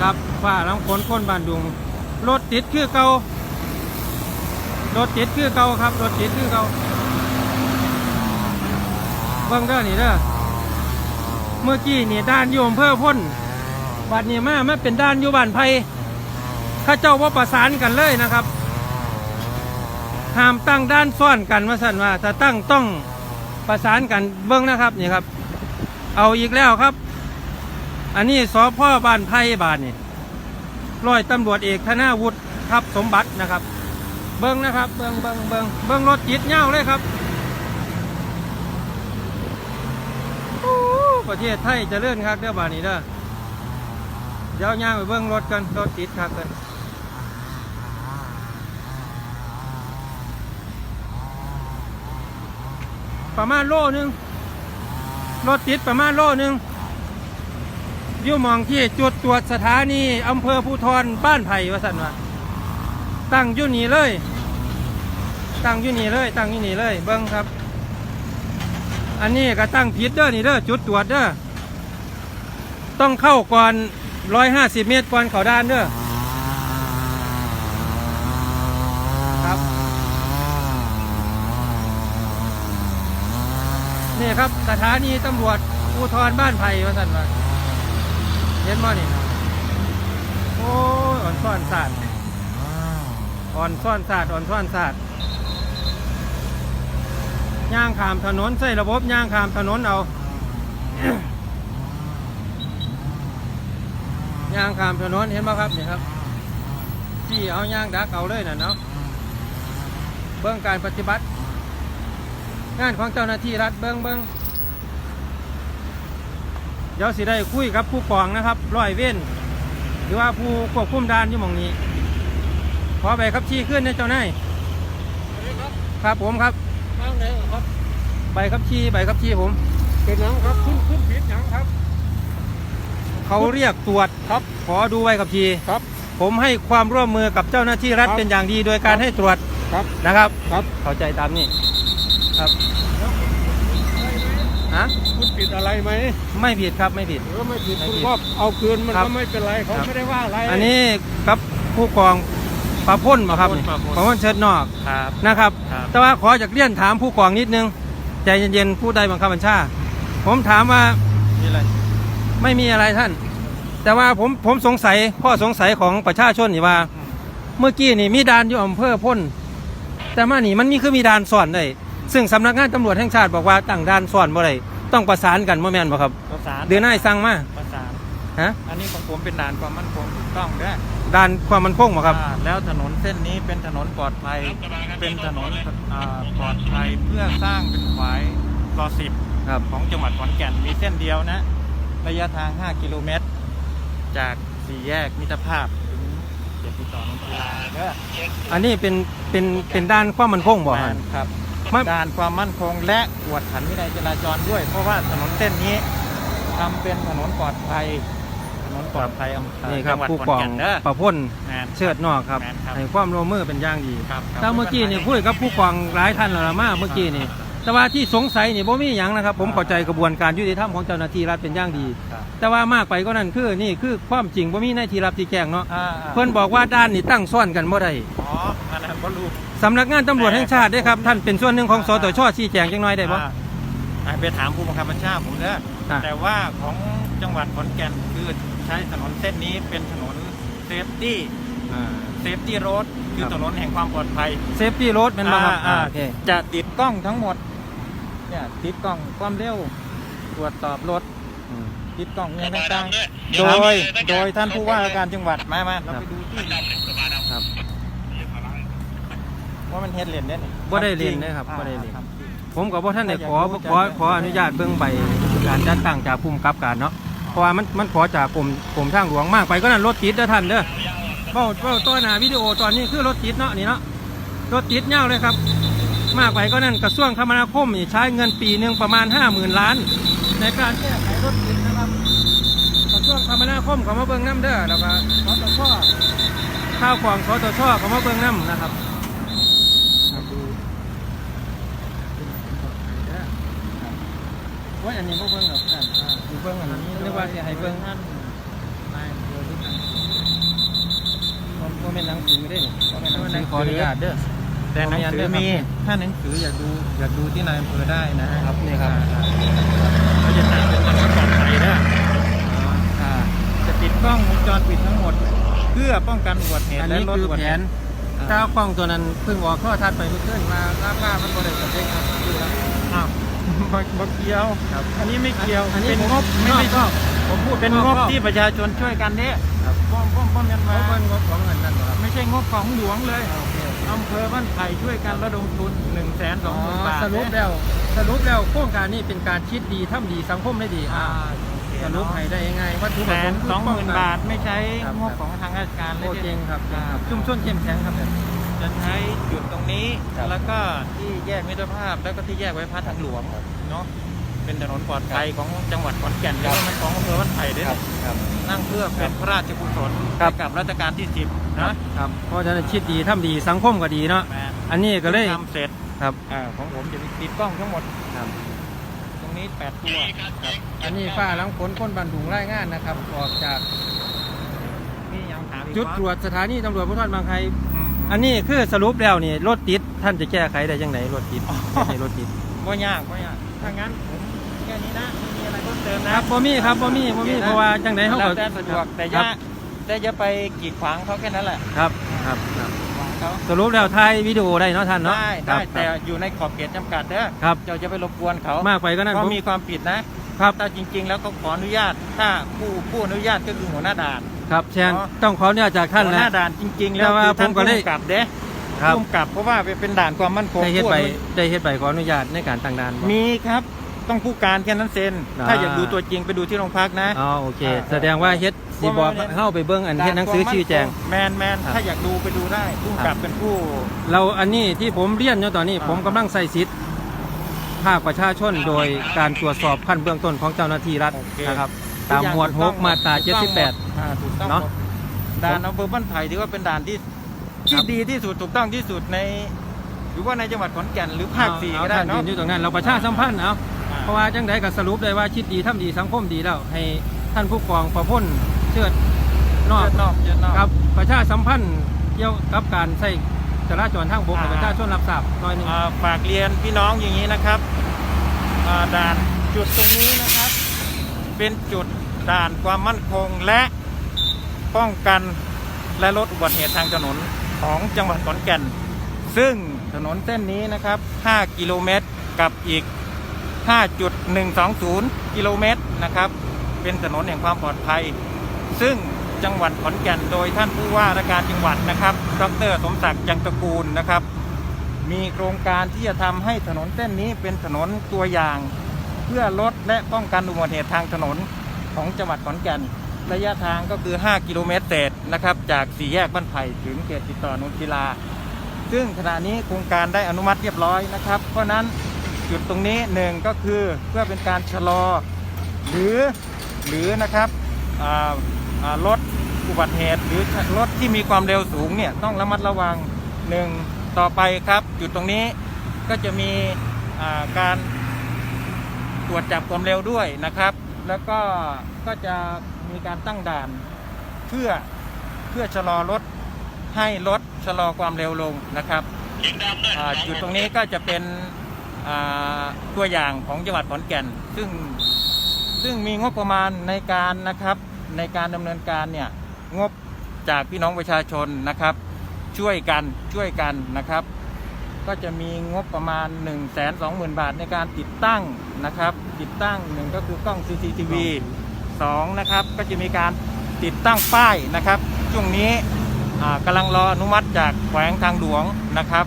ครับฝ้าลังฝนคนบ้านดุงรถติดคือเก่ารถติดคือเก่าครับรถติดคือเก่าเบิ่งเด้อนี่เด้อเมื่อกี้นี่ด้านอยู่อำเภอพ่นบัดนี้มามาเป็นด้านอยู่บ้านไผ่ข้าเจ้าว่าประสานกันเลยนะครับห้ามตั้งด้านซ่อนกันมาสั่นว่าถ้าตั้งต้องประสานกันเบิ่งนะครับนี่ครับ เอาอีกแล้วครับ อันนี้สพบ้านไผ่บ้านนี่ร้อยตำรวจเอกธนาวุฒิครับสมบัตินะครับ เบิ้งนะครับ เบิ้งเบิ้งเบิ้งเบิ้งรถจิตเง่าเลยครับโอ้ประเทศไทยจะเลื่อนครับเด้อบ้านนี้เด้อเดี๋ยวย่างไปเบิ้งรถกันรถติดครับกันประมาณโลนึงรถติดประมาณโลนึง ยู่มองที่จุดตรวจสถานีอำเภอภูทรบ้านไผ่วสันว่าตั้งอยู่นี่เลย ตั้งอยู่นี่เลย ตั้งอยู่นี่เลย เบิ้งครับ อันนี้ก็ตั้งผิดเด้อนี่เด้อจุดตรวจเด้อต้องเข้าก่อนร้อยห้าสิบเมตรก่อนเขาด้านเด้อครับนี่ครับสถานีตำรวจภูทรบ้านไผ่ว่าสันว่า ห็นบ่นี่โอ้ยอ่อนซ่อนสาดอ่อนซ่อนศาสตร์อ่อนซ่อนศาสตร์ย่างขามถนนใส่ระบบย่างขามถนนเอาย่างขามถนนเห็นไหมครับนี่ครับที่เอาย่างดักเอาเลยน่ะเนาะเบื้องการปฏิบัติ งานของเจ้าหน้าที่รัฐเบื้องเบื้อง เดี๋ยวสิได้คุยกับผู้กองนะครับร้อยเว้นหรือว่าผู้ควบคุมด่านอยู่หมองนี้ขอใบขับขี่ขึ้นนะเจ้านายครับผมครับทางไหนครับใบขับขี่ใบขับขี่ผม เป็นหยังครับคุณคุณผิดหยังครับ เขาเรียกตรวจครับ ขอดูใบขับขี่ครับ ผมให้ความร่วมมือกับเจ้าหน้าที่รัฐครับเป็นอย่างดีโดยการให้ตรวจครับ นะครับ ครับ เข้าใจตามนี้ครับฮะคุณ ผิดอะไรไหมไม่ผิดครับไม่ผิด หรือว่าไม่ผิดไม่คุณผิดก็เอาคืนมันครับก็ไม่เป็นไรเขาครับ ไม่ได้ว่าอะไร อันนี้ครับผู้กองปราพ่นมาครับปราพ่นของวันเชิดนอกครับ นะครับ ครับ แต่ว่าขอจากเรียนถามผู้กองนิดนึงใจเย็นๆผู้ใดบังคับบัญชา ผมถามว่ามีอะไรไม่มีอะไรท่าน แต่ว่าผมผมสงสัยข้อสงสัยของประชาชนนี่ว่า เมื่อกี้นี่มีด่านอยู่อำเภอพ่น แต่มานี่มันมีคือมีด่านซ่อนได้ซึ่งสำนักงานตำรวจแห่งชาติบอกว่าตั้งด่านซ่อนบ่ได้ ต้องประสานกันบ่แม่นบ่ครับ ประสานเดือนหน้าให้สั่งมาประสานฮะอันนี้ของผมเป็นด่านความมั่นคงถูกต้องด้วยด่านความมั่นคงบ่ครับ อ่าแล้วถนนเส้นนี้เป็นถนนปลอดภัย เป็นถนนอ่าปลอดภัยเพื่อสร้างเป็นฝายกสิบครับของจังหวัดขอนแก่นมีเส้นเดียวนะ ระยะทาง 5 กิโลเมตร จากสี่แยกมิตรภาพถึงเจ็ดติดต่อนันทีลาเด้ออันนี้เป็นเป็นเป็นด่านความมั่นคงบ่แมฮะนครับ มาด้านความมั่นคงและกวดขันวินัยจราจรด้วย เพราะว่าถนนเส้นนี้ทำเป็นถนนปลอดภัย ถนนปลอดภัยอำเภอนี่ครับจังหวัดผู้ขอนกองแก่นเด้อประพ่นแมน เชิดนอกครับแมนครับ ให้ความร่วมมือเป็นอย่างดีครับครับแต่เมื่อกี้นี่คุยกับผู้กองหลายท่านแล้วล่ะมาเมื่อกี้นี่แต่ว่าที่สงสัยนี่บ่มีหยังนะครับ ผมเข้าใจกระบวนการยุติธรรมของเจ้าหน้าที่รัฐเป็นอย่างดี ครับ แต่ว่ามากไปก็นั่นคือนี่คือความจริงบ่มีในที่รับที่แจ้งเนาะอ่าเพิ่นบอกว่าด้านนี่ตั้งซ่อนกันบ่ได้ อ๋อ อันนั้นก็รู้สำนักงานตำรวจแห่งชาติเด้อครับ ท่านเป็นส่วนหนึ่งของสตชชี้แจงจังน้อยได้บ่ อ่าอ่าไปถามผู้บังคับบัญชาผมเด้ออะแต่ว่าของจังหวัดขอนแก่นคือใช้ถนนเส้นนี้เป็นถนนเซฟตี้เซฟตี้โรดคือครับถนนแห่งความปลอดภัย เซฟตี้รถเป็นบ่ครับอ่าอ่าโอเคจะติดกล้องทั้งหมด เนี่ยติดกล้องความเร็วตรวจสอบรถอืม ติดกล้องเงี้ยต่างๆโดยโดยท่านผู้ว่าราชการจังหวัดมามาเราไปดูที่ครับ ว่ามันเฮ็ดเล่นได้นี่บ่ได้เล่นนะครับบ่ได้เล่นอ่าครับผมก็บ่ท่านได้ขออยากรู้ขอจังขออนุญาตเบื้องใบการจัดตั้งจากภูมิกับการเนาะเพราะว่ามันมันขอจากกรมกรมทางหลวงมากไปก็นั่นรถติดเด้อท่านเด้อเบ้าเบ้าตัวหน้าวิดีโอตอนนี้คือรถติดเนาะนี่เนาะรถติดยาวเลยครับ มากไปก็นั่นกระทรวงคมนาคมนี่ใช้เงินปีหนึ่งประมาณห้าหมื่นล้าน ในการแก้ไขรถติดนะครับกระทรวงคมนาคมเขามาเบิ่งน้ำเด้อแล้วก็สตชข้าวของสตชเขามาเบิ่งน้ำนะครับครับดู ว่าอันนี้บ่เบิ่งหรอกท่านอยู่เบิ่งอันนี้นึกว่าสิให้เบิ่งท่านนายอำเภอที่นั่นเป็นหนังสือได้นี่บ่เป็นหนังสือขออนุญาตเด้อแต่หนังสือมีถ้าหนังสืออยากดูอยากดูที่นายอำเภอได้นะครับนี่ครับเขาจะตั้งเป็นถนนปลอดภัยนะจะติดกล้องวงจรปิดทั้งหมด เพื่อป้องกันอุบัติเหตุและลดอุบัติเหตุถ้ากล้องตัวนั้นเพิ่งออกข้อทัดไปเมื่อคืนมาล่าล่ามันบ่ได้สำเร็จครับดูแล้วอ้าว บ่บ่เกี่ยว ครับอันนี้ไม่เกี่ยว อันนี้เป็นผมงบไม่นอกไม่นอกผมพูดเป็นนอกงบนอกที่ประชาชนช่วยกันเนี่ยครับป้อมป้อมป้อมยันเพมาราะมันงบของเงินนั่นเหรอครับไม่ใช่งบของหลวงเลยโอเคโอเคอำเภอบ้านไผ่ช่วยกันระดมทุน1นึ่งแสนสอ๋อองหมื่นบาทสรุปแล้วสรุปแล้วโครงการนี้เป็นการคิดดีทำดีสังคมได้ดีอ่าอ่าสรุปให้ได้ยังไงวัตถุปแสระสนงค์คืสองหมื่นป้กับาทไม่ใช้ครับ งบของทางราชการเลโอ้ยเก่งครับอ่าชุมชนเข้มแข็งครับเนี่ย จะใช้จุดตรงนี้ ครับแล้วก็ที่แยกมิตรภาพ แล้วก็ที่แยกไว้พระทางหลวงเนาะ เป็นถนนปลอดภัยของจังหวัดขอนแก่นแล้วมันของอำเภอบ้านไผ่ด้วยครับ ครับ นั่งเพื่อเป็นพระราชกุศลครับให้กับรัชกาลที่สิบนะครับครับเพราะฉะนั้นคิดดีทำดีสังคมก็ดีเนาะ แม่อันนี้ก็เลย ทำเสร็จครับ อ่าของผมจะมีติดกล้องทั้งหมด ครับ ตรงนี้แปดตัวครับอันนี้ฝ้าหลังฝนคนบันดุงรายงานนะครับ ออกจากนี่ยังถามอีกจุดตรวจสถานีตำรวจภูธรบางไคอืม อันนี้คือสรุปแล้วนี่รถติดท่านจะแก้ไขได้ยังไงรถติดไม่ให้รถติดว่ายากว่ายากถ้างั้นผมแค่นี้นะไม่มีอะไรเพิ่มเติมคนะรับบ่มีครับบ่มีบ่มีเพราะว่าจังไดเฮาแล้ก็วแต่สะดวกแต่ครัย่าบแต่อย่าไปกีดขวางเขาแค่นั้นแหละครับครับครับขวางเขาสรุปแล้วถ่ายวิดีโอได้เนาะท่านเนาะได้ครัได้บแต่อยู่ในขอบเขตจำกัดเด้อครับเจ้าจะไปรบกวนเขามากไปก็นั่นเขาผมมีความผิดนะครับถ้าจริง ๆ แล้วก็ขออนุญาตถ้าผู้ผู้อนุญาตก็คือหัวหน้าด่าน ครับแชนอ๋อ ต้องขออนุญาตจากท่านหัวหนะ น้าด่านจริง ๆ แล้แต่วว่าคือท่านผมก็ผู้ได้กำกับเด้ครับผู้กำกับเพราะว่าเป็นด่านความมั่นคงได้เฮ็ดใบผู้อนุได้เฮ็ดใบขออนุญาตในการตั้งด่านบ่ มีครับต้องผู้การแค่นั้นเซ็น อ่า ถ้าอยากดูตัวจริงไปดูที่โรงพักนะ อ๋อโอเค อ่าแสดงว่าเฮ็ดสิบอกเพราะว่าเฮาไปเบิ่งอันเฮ็ดหนังสือชี้แจง แมนแมนครับ ถ้าอยากดูไปดูได้ผู้กำกับเป็นผู้ เราอันนี้ที่ผมเรียนอยู่ตอนนี้อ่า ผมกำลังใส่สิทธิ์ภาคประชาชนโดยการตรวจสอบขั้นเบื้องต้นของเจ้าหน้าที่รัฐโอเคนะครับ ตามหมวดทุกอย่ง6มาตราถูกต้องหมด78อ่าถูกต้องเนอะหมดด่านอำเภอบ้านไผ่ถือว่าเป็นด่านที่ครัที่บดีที่สุดถูกต้องที่สุดใน หรือว่าในจังหวัดขอนแก่นหรือภาคสี่เอาก็ได้ท่านยืเนาะนอยู่ตรงนั้นเราประชาสัมพันธ์เอาอ่าเพราะว่าจังไดก็สรุปได้ว่าคิดดีทำดีสังคมดีแล้วให้ท่านผู้กองประพ้นเชิดนอกเชิดนอกเชิดนอกครับประชาสัมพันธ์เกี่ยวกับการใช้จราจรทางบกให้อ่าประชาชนรับทราบหน่อยหนึงอ่าฝากเรียนพี่น้องอย่างนี้นะครับอ่าด่านจุดตรงนี้นะครับ เป็นจุด ด่านความมั่นคงและป้องกันและลดอุบัติเหตุทางถนนของจังหวัดขอนแก่น ซึ่งถนนเส้นนี้นะครับ 5 กิโลเมตรกับอีก 5.120 กิโลเมตรนะครับ เป็นถนนแห่งความปลอดภัย ซึ่งจังหวัดขอนแก่นโดยท่านผู้ว่าราชการจังหวัดนะครับ ดรสมศักดิ์จังตระกูลนะครับ มีโครงการที่จะทำให้ถนนเส้นนี้เป็นถนนตัวอย่าง เพื่อลดและป้องกันอุบัติเหตุทางถนน ของจังหวัดขอนแก่น ระยะทางก็คือ 5 กิโลเมตรเศษนะครับ จากสี่แยกบ้านไผ่ถึงเขตติดต่อนุนกีฬาซึ่งขณะนี้โครงการได้อนุมัติเรียบร้อยนะครับ เพราะนั้นจุดตรงนี้หนึ่งก็คือเพื่อเป็นการชะลอ หรือหรือนะครับอ่าอ่าลดอุบัติเหตุหรือรถที่มีความเร็วสูงเนี่ยต้องระมัดระวังหนึ่งต่อไปครับ จุดตรงนี้ก็จะมีการตรวจจับความเร็วด้วยนะครับ แล้วก็ก็จะมีการตั้งด่านเพื่อเพื่อชะลอรถให้รถชะลอความเร็วลงนะครับอ่าจุดตรงนี้ก็จะเป็นอ่าตัวอย่างของจังหวัดขอนแก่น ซึ่งซึ่งมีงบประมาณในการนะครับในการดำเนินการเนี่ยงบจากพี่น้องประชาชนนะครับ ช่วยกันช่วยกันนะครับ ก็จะมีงบประมาณ 1 2 0 0 0 0 บาทในการติดตั้งนะครับ ติดตั้งหนึ่งก็คือกล้อง CCTV สองนะครับก็จะมีการติดตั้งป้ายนะครับช่วงนี้กำลังรออนุมัติจากแขวงทางหลวงนะครับ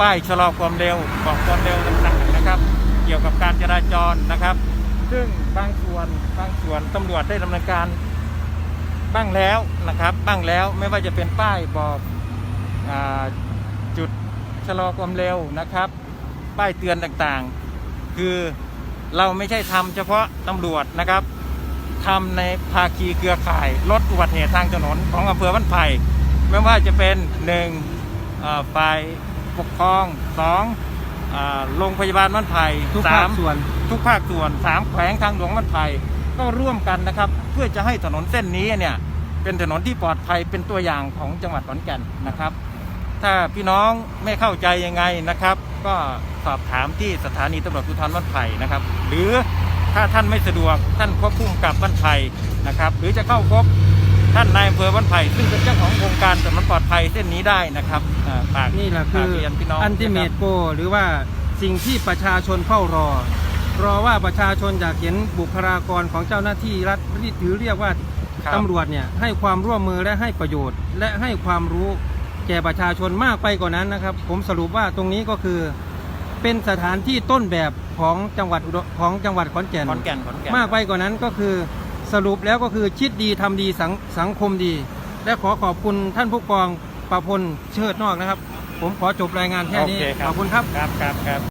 ป้ายชะลอความเร็วบอกความเร็วต่างๆนะครับ เกี่ยวกับการจราจรนะครับ ซึ่งบางส่วนบางส่วนตำรวจได้ดำเนินการบ้างแล้วนะครับบ้างแล้วไม่ว่าจะเป็นป้ายบอกอจุด ชะลอความเร็วนะครับ ป้ายเตือนต่างๆ คือเราไม่ใช่ทำเฉพาะตำรวจนะครับทำในภาคีเครือข่ายลดอุบัติเหตุทางถนนของอำเภอบ้านไผ่ไม่ว่าจะเป็นหนึ่งอ่าฝ่ายปกครองสองอ่าโรงพยาบาลบ้านไผ่ทุกสาภามคส่วนทุกภาคส่วนสามแขวงทางหลวงบ้านไผ่ก็ร่วมกันนะครับ เพื่อจะให้ถนนเส้นนี้เนี่ยเป็นถนนที่ปลอดภัยเป็นตัวอย่างของจังหวัดขอนแก่นนะครับ ถ้าพี่น้องไม่เข้าใจยังไงนะครับ ก็สอบถามที่สถานีตำรวจภูธรบ้านไผ่นะครับ หรือถ้าท่านไม่สะดวกท่านควบคุมกับบ้านไผ่นะครับ หรือจะเข้าพบท่านนายอำเภอบ้านไผ่ซึ่งเป็นเจ้าของโครงการถนนปลอดภัยเส้นนี้ได้นะครับอ่าฝากนี่แหละคืฝากอเรียนพี่น้องอันติเมนะตครับโกหรือว่าสิ่งที่ประชาชนเฝ้ารอ รอว่าประชาชนอยากเห็นบุคลากรของเจ้าหน้าที่รัฐหรือเรียกว่าครับตำรวจเนี่ยให้ความร่วมมือและให้ประโยชน์ และให้ความรู้ แก่ประชาชนมากไปกว่านั้นนะครับ ผมสรุปว่าตรงนี้ก็คือ เป็นสถานที่ต้นแบบของจังหวัดอุดรของจังหวัดขอนแก่นขอนแก่นขอนแก่นมากไปกว่านั้นก็คือสรุปแล้วก็คือคิดดีทำดีสังสังคมดี และขอขอบคุณท่านผู้กองประพลเชิดนอกนะครับ ผมขอจบรายงานแค่นี้ โอเครับ ขอบคุณครับ ครับครับครับ